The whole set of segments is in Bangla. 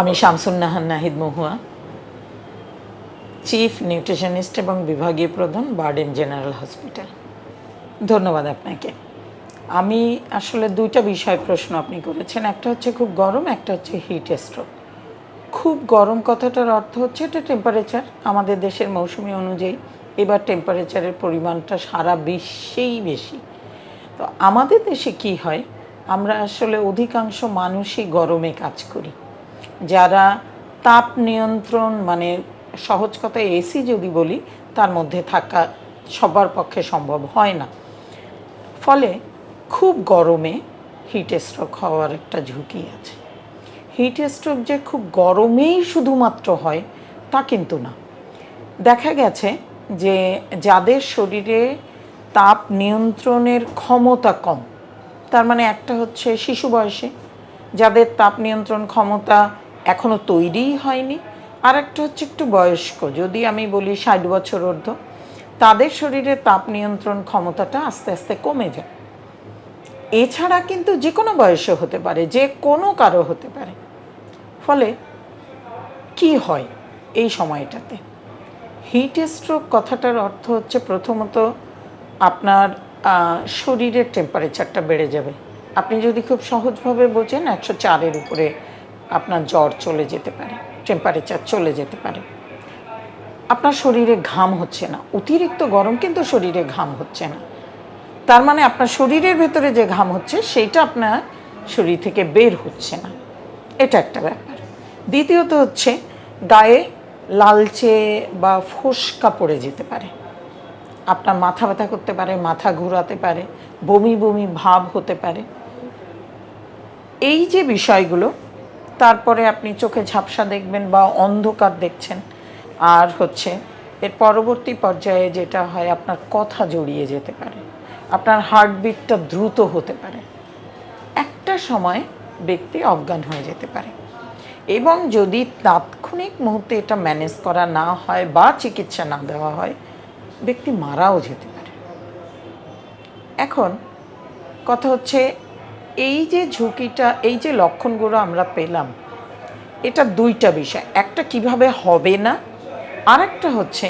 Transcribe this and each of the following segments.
আমি শামসুন নাহান নাহিদ মহুয়া চিফ নিউট্রিশনিস্ট এবং বিভাগীয় প্রধান বার্ডেন জেনারেল হসপিটাল ধন্যবাদ আপনাকে। আমি আসলে দুইটা বিষয় প্রশ্ন আপনি করেছেন, একটা হচ্ছে খুব গরম, একটা হচ্ছে হিট স্ট্রোক খুব গরম কথাটার অর্থ হচ্ছে এটা টেম্পারেচার আমাদের দেশের মৌসুমি অনুযায়ী এবার টেম্পারেচারের পরিমাণটা সারা বিশ্বেই বেশি। তো আমাদের দেশে কি হয়? আমরা আসলে অধিকাংশ মানুষই গরমে কাজ করি। যারা তাপ নিয়ন্ত্রণ মানে সহজ কথায় এসি যদি বলি, তার মধ্যে থাকা সবার পক্ষে সম্ভব হয় না। ফলে খুব গরমে হিট স্ট্রোক হওয়ার একটা ঝুঁকি আছে। হিট স্ট্রোক যে খুব গরমেই শুধুমাত্র হয়, তা কিন্তু না। দেখা গেছে যে যাদের শরীরে তাপ নিয়ন্ত্রণের ক্ষমতা কম, তার মানে একটা হচ্ছে শিশু বয়সে, যাদের তাপ নিয়ন্ত্রণ ক্ষমতা এখনও তৈরিই হয়নি। আর একটা হচ্ছে একটু বয়স্ক, যদি আমি বলি ষাট বছর ঊর্ধ্ব, তাদের শরীরে তাপ নিয়ন্ত্রণ ক্ষমতাটা আস্তে আস্তে কমে যায়। এছাড়া কিন্তু যে কোনো বয়সে হতে পারে, যে কোনো কারও হতে পারে। ফলে কি হয় এই সময়টাতে? হিট স্ট্রোক কথাটার অর্থ হচ্ছে প্রথমত আপনার শরীরের টেম্পারেচারটা বেড়ে যাবে। আপনি যদি খুব সহজভাবে বোঝেন, একশো চারের উপরে আপনার জ্বর চলে যেতে পারে টেম্পারেচার চলে যেতে পারে। আপনার শরীরে ঘাম হচ্ছে না, অতিরিক্ত গরম কিন্তু শরীরে ঘাম হচ্ছে না। তার মানে আপনার শরীরের ভেতরে যে ঘাম হচ্ছে, সেইটা আপনার শরীর থেকে বের হচ্ছে না। এটা একটা ব্যাপার। দ্বিতীয়ত হচ্ছে গায়ে লালচে বা ফোসকা পড়ে যেতে পারে। আপনার মাথা ব্যথা করতে পারে, মাথা ঘোরাতে পারে, বমি বমি ভাব হতে পারে। এই যে বিষয়গুলো তারপরে আপনি চোখে ঝাপসা দেখবেন বা অন্ধকার দেখছেন। আর হচ্ছে, এর পরবর্তী পর্যায়ে যেটা হয়, আপনার কথা জড়িয়ে যেতে পারে। আপনার হার্টবিটটা দ্রুত হতে পারে। একটা সময় ব্যক্তি অজ্ঞান হয়ে যেতে পারে। এবং যদি তাৎক্ষণিক মুহূর্তে এটা ম্যানেজ করা না হয় বা চিকিৎসা না দেওয়া হয়, ব্যক্তি মারাও যেতে পারে। এখন কথা হচ্ছে এই যে ঝুঁকিটা, এই যে লক্ষণগুলো আমরা পেলাম, এটা দুইটা বিষয়। একটা কীভাবে হবে না আর একটা হচ্ছে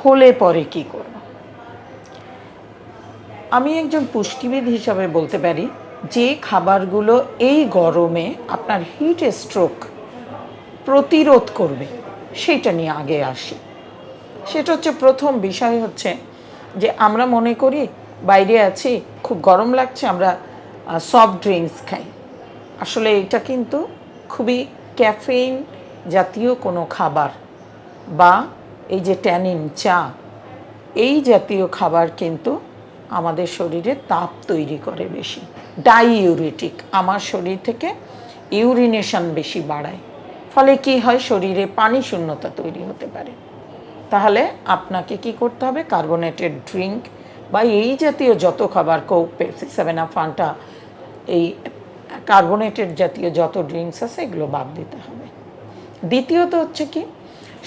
হলে পরে কি করব। আমি একজন পুষ্টিবিদ হিসাবে বলতে পারি, যে খাবারগুলো এই গরমে আপনার হিট স্ট্রোক প্রতিরোধ করবে, সেটা নিয়ে আগে আসি। সেটা হচ্ছে প্রথম বিষয় হচ্ছে যে আমরা মনে করি বাইরে আছি, খুব গরম লাগছে, আমরা সফট ড্রিঙ্কস খাই। আসলে এটা কিন্তু খুবই ক্যাফেইন জাতীয় কোনো খাবার বা এই যে ট্যানিন চা, এই জাতীয় খাবার কিন্তু আমাদের শরীরে তাপ তৈরি করে বেশি। ডাইউরেটিক আমার শরীর থেকে ইউরিনেশন বেশি বাড়ায়। ফলে কি হয়? শরীরে পানি শূন্যতা তৈরি হতে পারে। তাহলে আপনাকে কি করতে হবে? কার্বোনেটেড ড্রিঙ্ক বা এই জাতীয় যত খাবার Coke Pepsi seven up Fanta এই কার্বোনেটেড জাতীয় যত ড্রিঙ্কস আছে, এগুলো বাদ দিতে হবে। দ্বিতীয়ত হচ্ছে কি,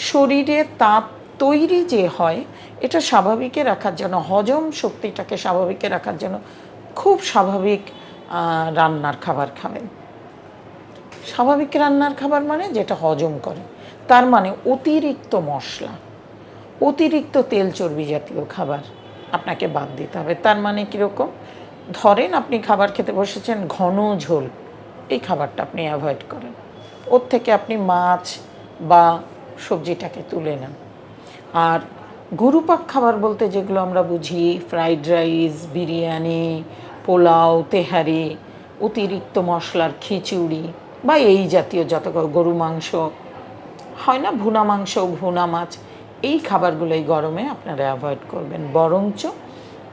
শরীরে তাপ তৈরি যে হয়, এটা স্বাভাবিকে রাখার জন্য, হজম শক্তিটাকে স্বাভাবিকে রাখার জন্য খুব স্বাভাবিক রান্নার খাবার খাবেন। স্বাভাবিক রান্নার খাবার মানে যেটা হজম করে, তার মানে অতিরিক্ত মশলা, অতিরিক্ত তেল চর্বি জাতীয় খাবার আপনাকে বাদ দিতে হবে। তার মানে কীরকম? ধরেন আপনি খাবার খেতে বসেছেন ঘন ঝোল, এই খাবারটা আপনি অ্যাভয়েড করেন। ওর থেকে আপনি মাছ বা সবজিটাকে তুলে নেন। আর গুরুপাক খাবার বলতে যেগুলো আমরা বুঝি ফ্রাইড রাইস বিরিয়ানি, পোলাও, তেহারি, অতিরিক্ত মশলার খিচুড়ি বা এই জাতীয় যত গরু মাংস, হয় না ভুনা মাংস, ভুনা মাছ, এই খাবারগুলো এই গরমে আপনারা অ্যাভয়েড করবেন। বরঞ্চ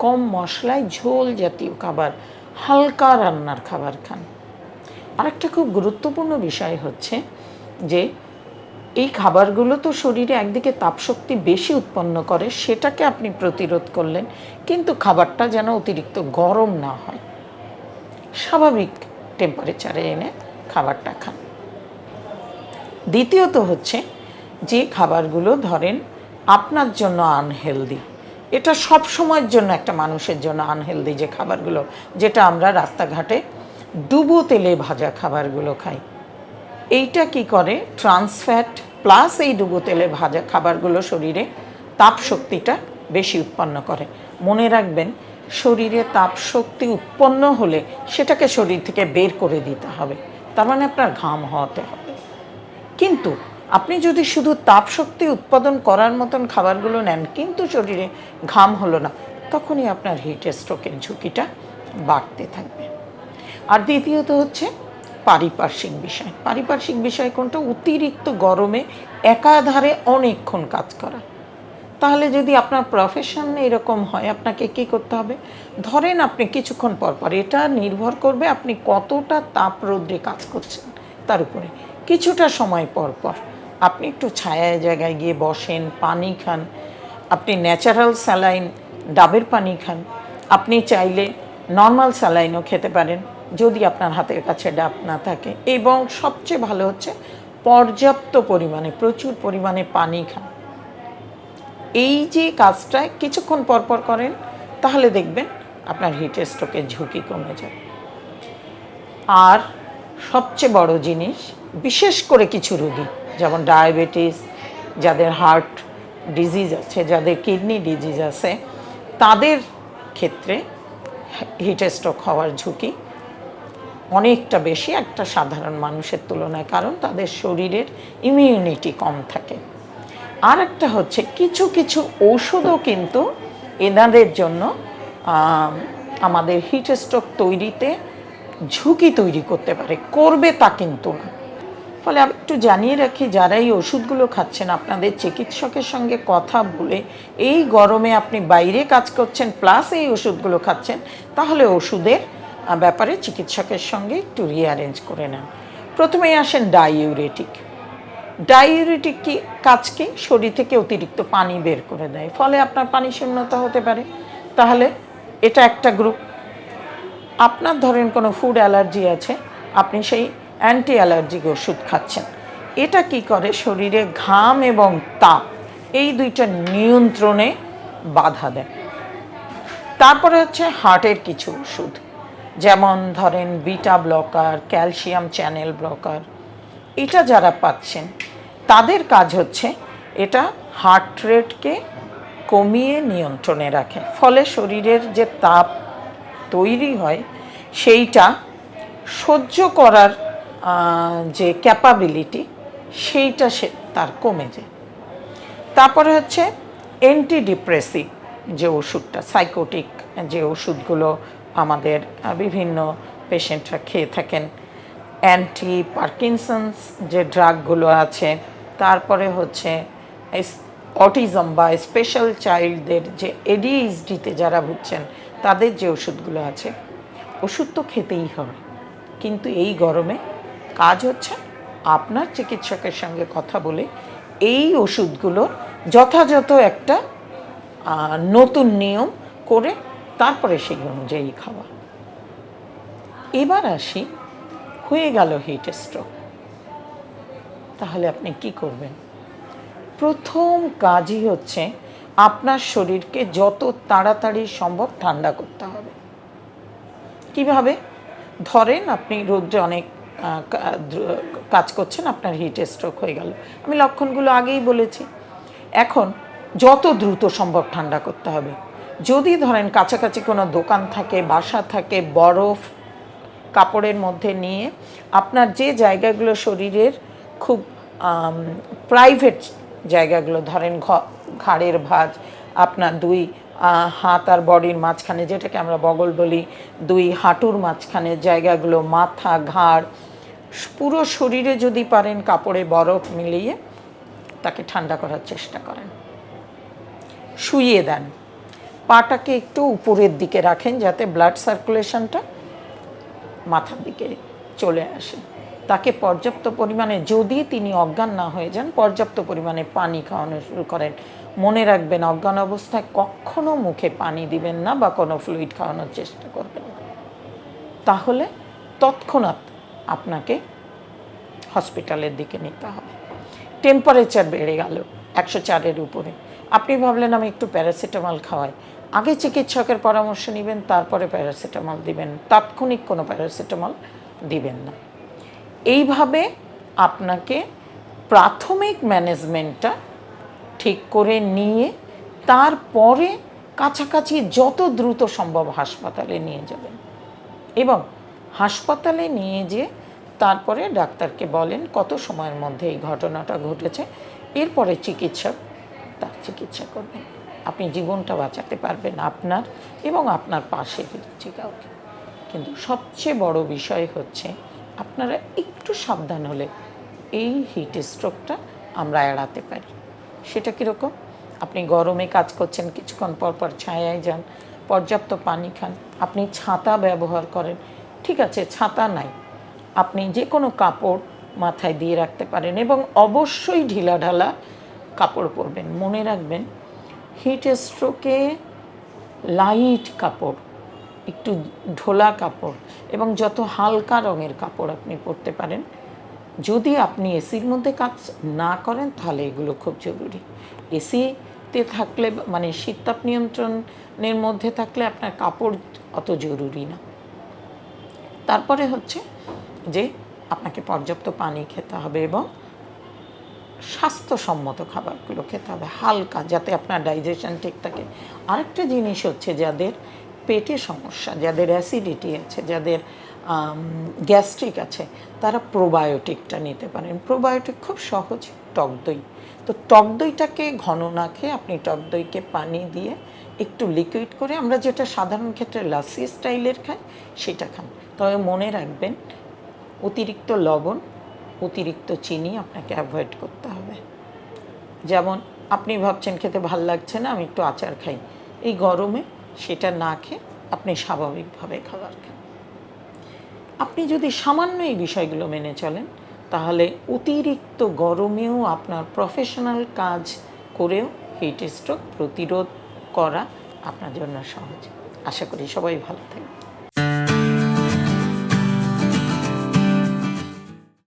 কম মশলায় ঝোল জাতীয় খাবার, হালকা রান্নার খাবার খান। আরেকটা খুব গুরুত্বপূর্ণ বিষয় হচ্ছে যে, এই খাবারগুলো তো শরীরে একদিকে তাপশক্তি বেশি উৎপন্ন করে, সেটাকে আপনি প্রতিরোধ করলেন, কিন্তু খাবারটা যেন অতিরিক্ত গরম না হয়। স্বাভাবিক টেম্পারেচারে এনে খাবারটা খান। দ্বিতীয়ত হচ্ছে যে, খাবারগুলো ধরেন আপনার জন্য আনহেলদি এটা সব সময়ের জন্য একটা মানুষের জন্য আনহেলদি যে খাবারগুলো, যেটা আমরা রাস্তাঘাটে ডুবো তেলে ভাজা খাবারগুলো খাই। এইটা কি করে? ট্রান্সফ্যাট প্লাস এই ডুবো তেলে ভাজা খাবারগুলো শরীরে তাপ শক্তিটা বেশি উৎপন্ন করে। মনে রাখবেন, শরীরে তাপ শক্তি উৎপন্ন হলে সেটাকে শরীর থেকে বের করে দিতে হবে। তার মানে আপনার ঘাম হওয়াতে হবে। কিন্তু আপনি যদি শুধু তাপ শক্তি উৎপাদন করার মতন খাবারগুলো নেন, কিন্তু শরীরে ঘাম হলো না, তখনই আপনার হিট স্ট্রোকের ঝুঁকিটা বাড়তে থাকবে। আর দ্বিতীয়ত হচ্ছে পারিপার্শ্বিক বিষয়। পারিপার্শ্বিক বিষয় কোনটা? অতিরিক্ত গরমে একাধারে অনেকক্ষণ কাজ করা। তাহলে যদি আপনার প্রফেশন এরকম হয়, আপনাকে কি করতে হবে? ধরেন আপনি কিছুক্ষণ পর পর, এটা নির্ভর করবে আপনি কতটা তাপ রৌদ্রে কাজ করছেন তার উপরে। কিছুটা সময় পর পর। আপনি একটু ছায়া জায়গায় গিয়ে বসেন, পানি খান, আপনি ন্যাচারাল স্যালাইন ডাবের পানি খান। আপনি চাইলে নর্মাল স্যালাইনও খেতে পারেন, যদি আপনার হাতের কাছে ডাব না থাকে। এবং সবচেয়ে ভালো হচ্ছে পর্যাপ্ত পরিমাণে, প্রচুর পরিমাণে পানি খান। এই যে কাজটা কিছুক্ষণ পর পর করেন, তাহলে দেখবেন আপনার হিট স্ট্রোকের ঝুঁকি কমে যায়। আর সবচেয়ে বড় জিনিস, বিশেষ করে কিছু রোগী। যেমন ডায়াবেটিস, যাদের হার্ট ডিজিজ আছে, যাদের কিডনি ডিজিজ আছে, তাদের ক্ষেত্রে হিট স্ট্রোক হওয়ার ঝুঁকি অনেকটা বেশি একটা সাধারণ মানুষের তুলনায়, কারণ তাদের শরীরের ইমিউনিটি কম থাকে। আর একটা হচ্ছে কিছু কিছু ওষুধও কিন্তু এনাদের জন্য আমাদের হিট স্ট্রোক তৈরিতে ঝুঁকি তৈরি করতে পারে, করবে তা কিন্তু না। ফলে আমি একটু জানিয়ে রাখি, যারা এই ওষুধগুলো খাচ্ছেন, আপনাদের চিকিৎসকের সঙ্গে কথা বলে এই গরমে আপনি বাইরে কাজ করছেন প্লাস এই ওষুধগুলো খাচ্ছেন, তাহলে ওষুধের ব্যাপারে চিকিৎসকের সঙ্গে একটু রিঅ্যারেঞ্জ করে নেন। প্রথমেই আসেন ডাইউরেটিক ডায়ুরেটিক কি, কাজ কি? শরীর থেকে অতিরিক্ত পানি বের করে দেয়, ফলে আপনার পানি শূন্যতা হতে পারে। তাহলে এটা একটা গ্রুপ আপনার ধরেন কোনো ফুড অ্যালার্জি আছে, আপনি সেই অ্যান্টি অ্যালার্জিক ওষুধ খাচ্ছেন। এটা কি করে? শরীরে ঘাম এবং তাপ, এই দুইটা নিয়ন্ত্রণে বাধা দেয়। তারপরে হচ্ছে হার্টের কিছু ওষুধ, যেমন ধরেন beta blocker, calcium channel blocker. এটা যারা পাচ্ছেন, তাদের কাজ হচ্ছে এটা হার্ট রেটকে কমিয়ে নিয়ন্ত্রণে রাখে। ফলে শরীরের যে তাপ তৈরি হয়, সেইটা সহ্য করার যে ক্যাপাবিলিটি সেইটা সে তার কমে যায়। তারপরে হচ্ছে অ্যান্টি ডিপ্রেসিভ যে ওষুধটা সাইকোটিক যে ওষুধগুলো আমাদের বিভিন্ন পেশেন্টরা খেয়ে থাকেন। অ্যান্টি পার্কিনসন্স যে ড্রাগগুলো আছে, তারপরে হচ্ছে অটিজম বা স্পেশাল চাইল্ডদের যে এডিএইচডিতে যারা ভুগছেন, তাদের যে ওষুধগুলো আছে, ওষুধ তো খেতেই হবে কিন্তু এই গরমে কাজ হচ্ছে আপনার চিকিৎসকের সঙ্গে কথা বলে এই ওষুধগুলোর যথাযথ একটা নতুন নিয়ম করে তারপরে সেই অনুযায়ী খাওয়া। এবার আসি, হয়ে গেল হিট স্ট্রোক তাহলে আপনি কি করবেন? প্রথম কাজই হচ্ছে আপনার শরীরকে যত তাড়াতাড়ি সম্ভব ঠান্ডা করতে হবে। কীভাবে? ধরেন আপনি রোদ্রে অনেক কাজ করছেন, আপনার হিট স্ট্রোক হয়ে গেল। আমি লক্ষণগুলো আগেই বলেছি। এখন যত দ্রুত সম্ভব ঠান্ডা করতে হবে। যদি ধরেন কাছাকাছি কোনো দোকান থাকে, বাসা থাকে, বরফ, কাপড়ের মধ্যে নিয়ে আপনার যে জায়গাগুলো শরীরের খুব প্রাইভেট জায়গাগুলো, ধরেন ঘাড়ের ভাঁজ, আপনার দুই হাত আর বডির মাঝখানে, যেটাকে আমরা বগল বলি, দুই হাঁটুর মাঝখানে জায়গাগুলো, মাথা, ঘাড় পুরো শরীরে যদি পারেন কাপড়ে বরফ মিলিয়ে তাকে ঠান্ডা করার চেষ্টা করেন। শুইয়ে দেন। পাটাকে একটু উপরের দিকে রাখেন যাতে ব্লাড সার্কুলেশনটা মাথার দিকে চলে আসে। তাকে পর্যাপ্ত পরিমাণে যদি তিনি অজ্ঞান না হয়ে যান, পর্যাপ্ত পরিমাণে পানি খাওয়ানো শুরু করেন। মনে রাখবেন, অজ্ঞান অবস্থায় কখনো মুখে পানি দিবেন না বা কোনো ফ্লুইড খাওয়ানোর চেষ্টা করবেন তাহলে তৎক্ষণাৎ আপনাকে হসপিটালের দিকে নিতে হবে। টেম্পারেচার বেড়ে গেল একশো চারের উপরে। আপনি ভাবলেন, আমি একটু প্যারাসিটামল খাওয়াই। আগে চিকিৎসকের পরামর্শ নেবেন, তারপরে প্যারাসিটামল দিবেন। তাৎক্ষণিক কোনো প্যারাসিটামল দিবেন না। এইভাবে আপনাকে প্রাথমিক ম্যানেজমেন্টটা ঠিক করে নিয়ে, তারপরে কাছাকাছি যত দ্রুত সম্ভব হাসপাতালে নিয়ে যাবেন। এবং হাসপাতালে নিয়ে যেয়ে তারপরে ডাক্তারকে বলেন কত সময়ের মধ্যে এই ঘটনাটা ঘটেছে। এরপরে চিকিৎসক তার চিকিৎসা করবেন। আপনি জীবনটা বাঁচাতে পারবেন আপনার এবং আপনার পাশে যে কাউকে। কিন্তু সবচেয়ে বড় বিষয় হচ্ছে আপনারা একটু সাবধান হলে এই হিট স্ট্রোকটা আমরা এড়াতে পারি। সেটা কীরকম? আপনি গরমে কাজ করছেন, কিছুক্ষণ পর পর ছায়ায় যান, পর্যাপ্ত পানি খান, আপনি ছাতা ব্যবহার করেন। ঠিক আছে, ছাতা নাই। আপনি যে কোনো কাপড় মাথায় দিয়ে রাখতে পারেন এবং অবশ্যই ঢিলাঢালা কাপড় পরবেন। মনে রাখবেন হিট স্ট্রোকে লাইট কাপড়, একটু ঢোলা কাপড় এবং যত হালকা রঙের কাপড় আপনি পরতে পারেন, যদি আপনি এসির মধ্যে কাজ না করেন, তাহলে এগুলো খুব জরুরি। এসিতে থাকলে মানে শীততাপ নিয়ন্ত্রণের মধ্যে থাকলে আপনার কাপড় অত জরুরি না। তারপরে হচ্ছে যে আপনাকে পর্যাপ্ত পানি খেতে হবে এবং স্বাস্থ্যসম্মত খাবারগুলো খেতে হবে হালকা, যাতে আপনার ডাইজেশন ঠিক থাকে। আরেকটা জিনিস হচ্ছে যাদের পেটে সমস্যা, যাদের অ্যাসিডিটি আছে, যাদের গ্যাস্ট্রিক আছে, তারা প্রোবায়োটিকটা নিতে পারেন। প্রোবায়োটিক খুব সহজ, টক দই। তো টক দইটাকে ঘন না খেয়ে আপনি টক দইকে পানি দিয়ে একটু লিকুইড করে আমরা যেটা সাধারণ ক্ষেত্রে লাসি স্টাইলের খাই, সেটা খান। তবে মনে রাখবেন অতিরিক্ত লবণ, অতিরিক্ত চিনি আপনাকে অ্যাভয়েড করতে হবে। যেমন, আপনি ভাবছেন খেতে ভালো লাগছে না, আমি একটু আচার খাই। এই গরমে সেটা না খেয়ে আপনি স্বাভাবিকভাবে খাবার খান। আপনি যদি সামান্য এই বিষয়গুলো মেনে চলেন, তাহলে অতিরিক্ত গরমেও আপনার প্রফেশনাল কাজ করেও হিট স্ট্রোক প্রতিরোধ করা আপনার জন্য সহজ। আশা করি সবাই ভালো থাকবে